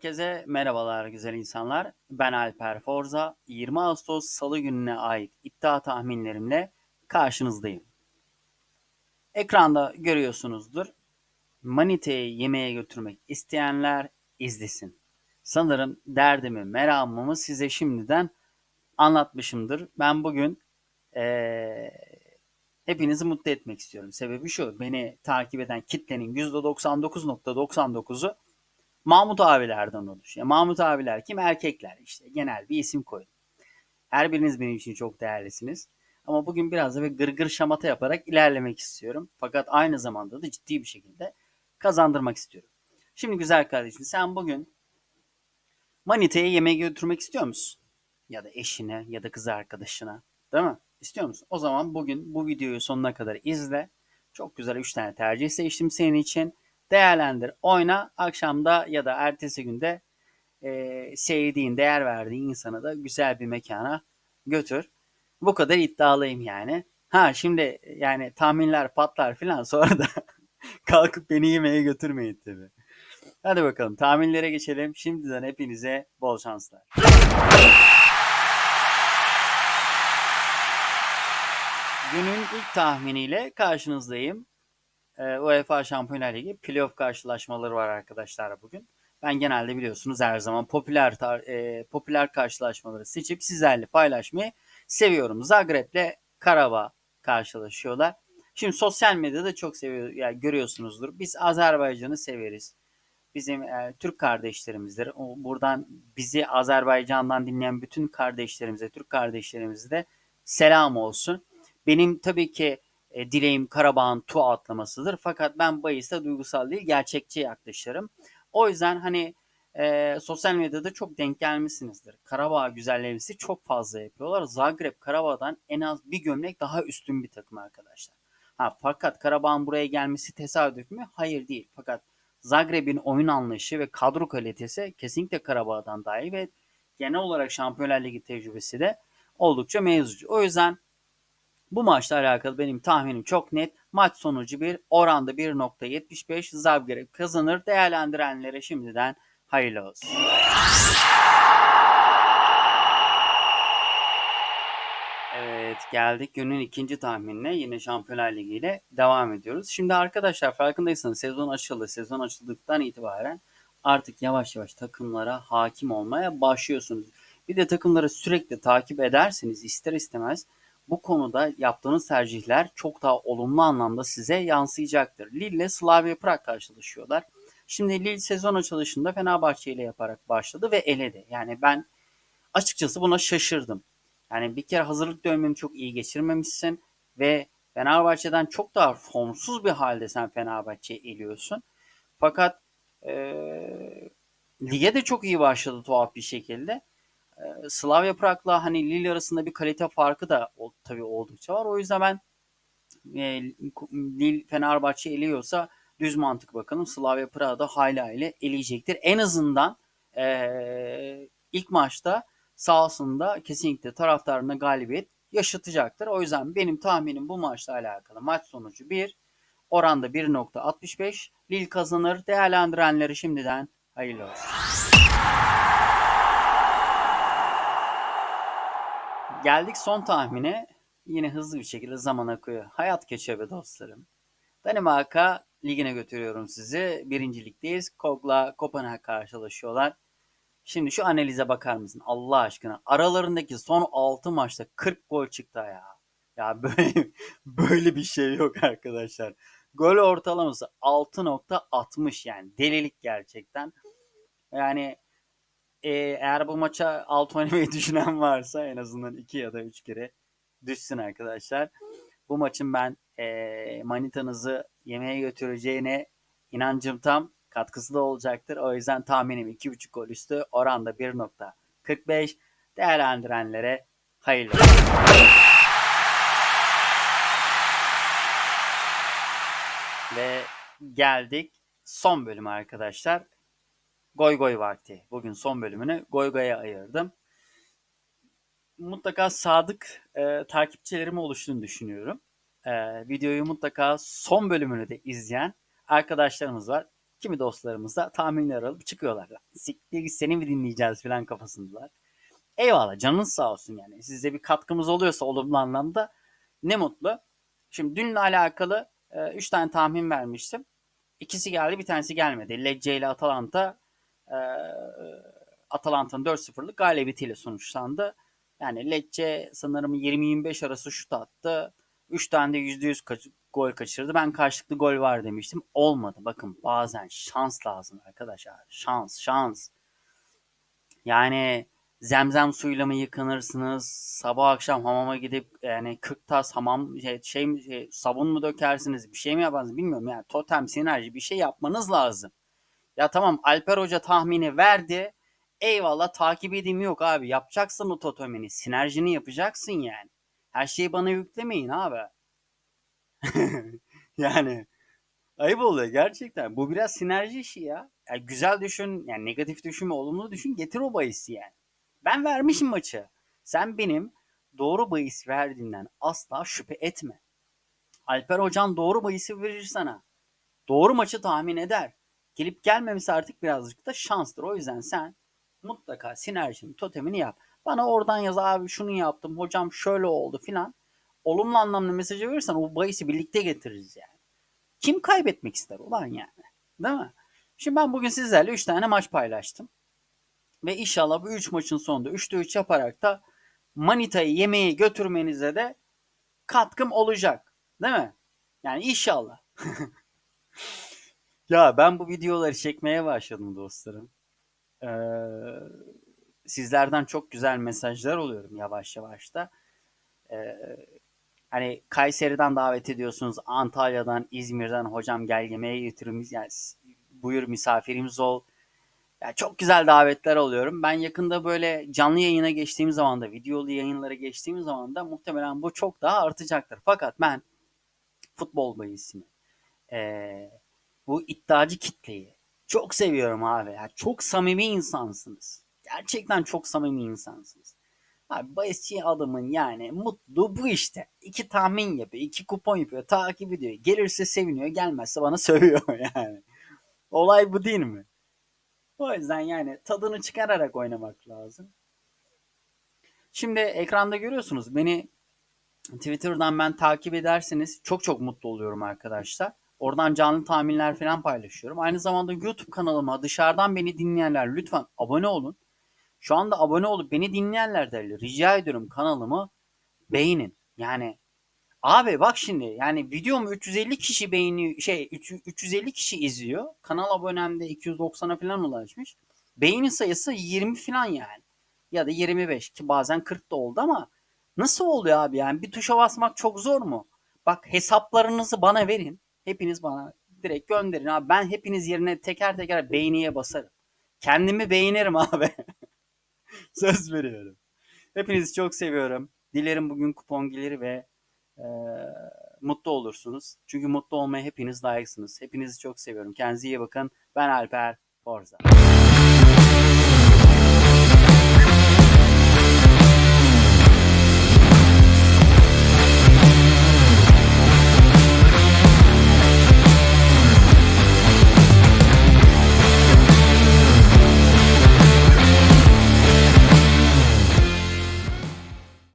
Herkese merhabalar güzel insanlar. Ben Alper Forza. 20 Ağustos Salı gününe ait iddia tahminlerimle karşınızdayım. Ekranda görüyorsunuzdur. Manite'yi yemeğe götürmek isteyenler izlesin. Sanırım derdimi, meramımı size şimdiden anlatmışımdır. Ben bugün ee, hepinizi mutlu etmek istiyorum. Sebebi şu, beni takip eden kitlenin %99.99'u Mahmut abilerden oluşuyor. Mahmut abiler kim? Erkekler işte. Genel bir isim koydum. Her biriniz benim için çok değerlisiniz. Ama bugün biraz da bir gırgır şamata yaparak ilerlemek istiyorum. Fakat aynı zamanda da ciddi bir şekilde kazandırmak istiyorum. Şimdi güzel kardeşim sen bugün maniteye yemeğe götürmek istiyor musun? Ya da eşine ya da kız arkadaşına. Değil mi? İstiyor musun? O zaman bugün bu videoyu sonuna kadar izle. Çok güzel 3 tane tercih seçtim senin için değerlendir, oyna. Akşamda ya da ertesi günde e, sevdiğin, değer verdiğin insana da güzel bir mekana götür. Bu kadar iddialıyım yani. Ha şimdi yani tahminler patlar filan sonra da kalkıp beni yemeğe götürmeyin tabi. Hadi bakalım tahminlere geçelim. Şimdiden hepinize bol şanslar. Günün ilk tahminiyle karşınızdayım e, UEFA Şampiyonlar Ligi playoff karşılaşmaları var arkadaşlar bugün. Ben genelde biliyorsunuz her zaman popüler e, popüler karşılaşmaları seçip sizlerle paylaşmayı seviyorum. Zagreb'le Karabağ karşılaşıyorlar. Şimdi sosyal medyada çok seviyor, yani görüyorsunuzdur. Biz Azerbaycan'ı severiz. Bizim e, Türk kardeşlerimizdir. O, buradan bizi Azerbaycan'dan dinleyen bütün kardeşlerimize, Türk kardeşlerimize de selam olsun. Benim tabii ki e, dileğim Karabağ'ın tu atlamasıdır. Fakat ben bahiste duygusal değil gerçekçi yaklaşırım. O yüzden hani e, sosyal medyada çok denk gelmişsinizdir. Karabağ güzellemesi çok fazla yapıyorlar. Zagreb Karabağ'dan en az bir gömlek daha üstün bir takım arkadaşlar. Ha, fakat Karabağ'ın buraya gelmesi tesadüf mü? Hayır değil. Fakat Zagreb'in oyun anlayışı ve kadro kalitesi kesinlikle Karabağ'dan daha iyi ve genel olarak Şampiyonlar Ligi tecrübesi de oldukça mevzucu. O yüzden bu maçla alakalı benim tahminim çok net. Maç sonucu bir oranda 1.75 Zagreb kazanır. Değerlendirenlere şimdiden hayırlı olsun. Evet geldik günün ikinci tahminine yine Şampiyonlar Ligi ile devam ediyoruz. Şimdi arkadaşlar farkındaysanız sezon açıldı. Sezon açıldıktan itibaren artık yavaş yavaş takımlara hakim olmaya başlıyorsunuz. Bir de takımları sürekli takip ederseniz ister istemez bu konuda yaptığınız tercihler çok daha olumlu anlamda size yansıyacaktır. Lille ile Slavia Prag karşılaşıyorlar. Şimdi Lille sezon açılışında Fenerbahçe ile yaparak başladı ve eledi. Yani ben açıkçası buna şaşırdım. Yani bir kere hazırlık dönemini çok iyi geçirmemişsin ve Fenerbahçe'den çok daha formsuz bir halde sen Fenerbahçe'yi eliyorsun. Fakat e, lige de çok iyi başladı tuhaf bir şekilde. Slavia Prag'la hani Lille arasında bir kalite farkı da tabii oldukça var. O yüzden ben e, Lille Fenerbahçe eliyorsa düz mantık bakalım. Slavia Prag da hayli hayli eleyecektir. En azından e, ilk maçta sahasında kesinlikle taraftarına galibiyet yaşatacaktır. O yüzden benim tahminim bu maçla alakalı maç sonucu 1. Oranda 1.65. Lille kazanır. Değerlendirenleri şimdiden hayırlı olsun. Geldik son tahmine. Yine hızlı bir şekilde zaman akıyor. Hayat geçiyor be dostlarım. Danimarka ligine götürüyorum sizi. Birincilikteyiz. Kogla Kopenhag karşılaşıyorlar. Şimdi şu analize bakar mısın Allah aşkına? Aralarındaki son 6 maçta 40 gol çıktı ya. Ya böyle, böyle bir şey yok arkadaşlar. Gol ortalaması 6.60 yani delilik gerçekten. Yani e, eğer bu maça alt oynamayı düşünen varsa en azından 2 ya da 3 kere düşsün arkadaşlar. Bu maçın ben e, manitanızı yemeğe götüreceğine inancım tam katkısı da olacaktır. O yüzden tahminim 2.5 gol üstü oranda 1.45 değerlendirenlere hayırlı Ve geldik son bölüm arkadaşlar. Goy Goy Vakti. Bugün son bölümünü Goy Goy'a ayırdım. Mutlaka sadık e, takipçilerim oluştuğunu düşünüyorum. E, videoyu mutlaka son bölümünü de izleyen arkadaşlarımız var. Kimi dostlarımız da tahminler alıp çıkıyorlar. Siktir seni mi dinleyeceğiz falan kafasındalar. Eyvallah canınız sağ olsun yani. Size bir katkımız oluyorsa olumlu anlamda ne mutlu. Şimdi dünle alakalı 3 tane tahmin vermiştim. İkisi geldi bir tanesi gelmedi. Lecce ile Atalanta e, Atalanta'nın 4-0'lık galibiyetiyle sonuçlandı. Yani Lecce sanırım 20-25 arası şut attı. 3 tane de %100 kaç- gol kaçırdı. Ben karşılıklı gol var demiştim. Olmadı. Bakın bazen şans lazım arkadaşlar. Şans, şans. Yani zemzem suyuyla mı yıkanırsınız? Sabah akşam hamama gidip yani 40 tas hamam şey, şey, şey, sabun mu dökersiniz? Bir şey mi yaparsınız bilmiyorum. Yani totem, sinerji bir şey yapmanız lazım. Ya tamam Alper Hoca tahmini verdi. Eyvallah takip edeyim yok abi. Yapacaksın o totemini. Sinerjini yapacaksın yani. Her şeyi bana yüklemeyin abi. yani ayıp oluyor gerçekten. Bu biraz sinerji işi ya. Yani güzel düşün, yani negatif düşünme, olumlu düşün, getir o bahisi yani. Ben vermişim maçı. Sen benim doğru bahis verdiğinden asla şüphe etme. Alper Hocan doğru bahisi verir sana. Doğru maçı tahmin eder. Gelip gelmemesi artık birazcık da şanstır. O yüzden sen mutlaka sinerjinin totemini yap. Bana oradan yaz abi şunu yaptım, hocam şöyle oldu filan. Olumlu anlamda mesajı verirsen o bahisi birlikte getiririz yani. Kim kaybetmek ister ulan yani? Değil mi? Şimdi ben bugün sizlerle 3 tane maç paylaştım. Ve inşallah bu 3 maçın sonunda 3'te 3 yaparak da Manita'yı yemeğe götürmenize de katkım olacak. Değil mi? Yani inşallah. ya ben bu videoları çekmeye başladım dostlarım. Ee, sizlerden çok güzel mesajlar alıyorum yavaş yavaş da. Ee, hani Kayseri'den davet ediyorsunuz, Antalya'dan, İzmir'den hocam gel yemeğe götürümüz yani buyur misafirimiz ol. Ya çok güzel davetler alıyorum. Ben yakında böyle canlı yayına geçtiğim zaman da, videolu yayınlara geçtiğim zaman da muhtemelen bu çok daha artacaktır. Fakat ben futbol bayisini, ee, bu iddiacı kitleyi çok seviyorum abi. Ya çok samimi insansınız. Gerçekten çok samimi insansınız. Abi bahisçi adamın yani mutlu bu işte. İki tahmin yapıyor, iki kupon yapıyor, takip ediyor. Gelirse seviniyor, gelmezse bana sövüyor yani. Olay bu değil mi? O yüzden yani tadını çıkararak oynamak lazım. Şimdi ekranda görüyorsunuz beni Twitter'dan ben takip ederseniz çok çok mutlu oluyorum arkadaşlar. Oradan canlı tahminler falan paylaşıyorum. Aynı zamanda YouTube kanalıma dışarıdan beni dinleyenler lütfen abone olun. Şu anda abone olup beni dinleyenler de rica ediyorum kanalımı beğenin. Yani abi bak şimdi yani videomu 350 kişi beğeniyor şey 3 350 kişi izliyor. Kanal abonemde 290'a falan ulaşmış. Beğeni sayısı 20 falan yani. Ya da 25 ki bazen 40 da oldu ama nasıl oluyor abi yani bir tuşa basmak çok zor mu? Bak hesaplarınızı bana verin. Hepiniz bana direkt gönderin abi. Ben hepiniz yerine teker teker beğeniye basarım. Kendimi beğenirim abi. Söz veriyorum. Hepinizi çok seviyorum. Dilerim bugün kupon gelir ve e, mutlu olursunuz. Çünkü mutlu olmaya hepiniz layıksınız. Hepinizi çok seviyorum. Kendinize iyi bakın. Ben Alper Forza.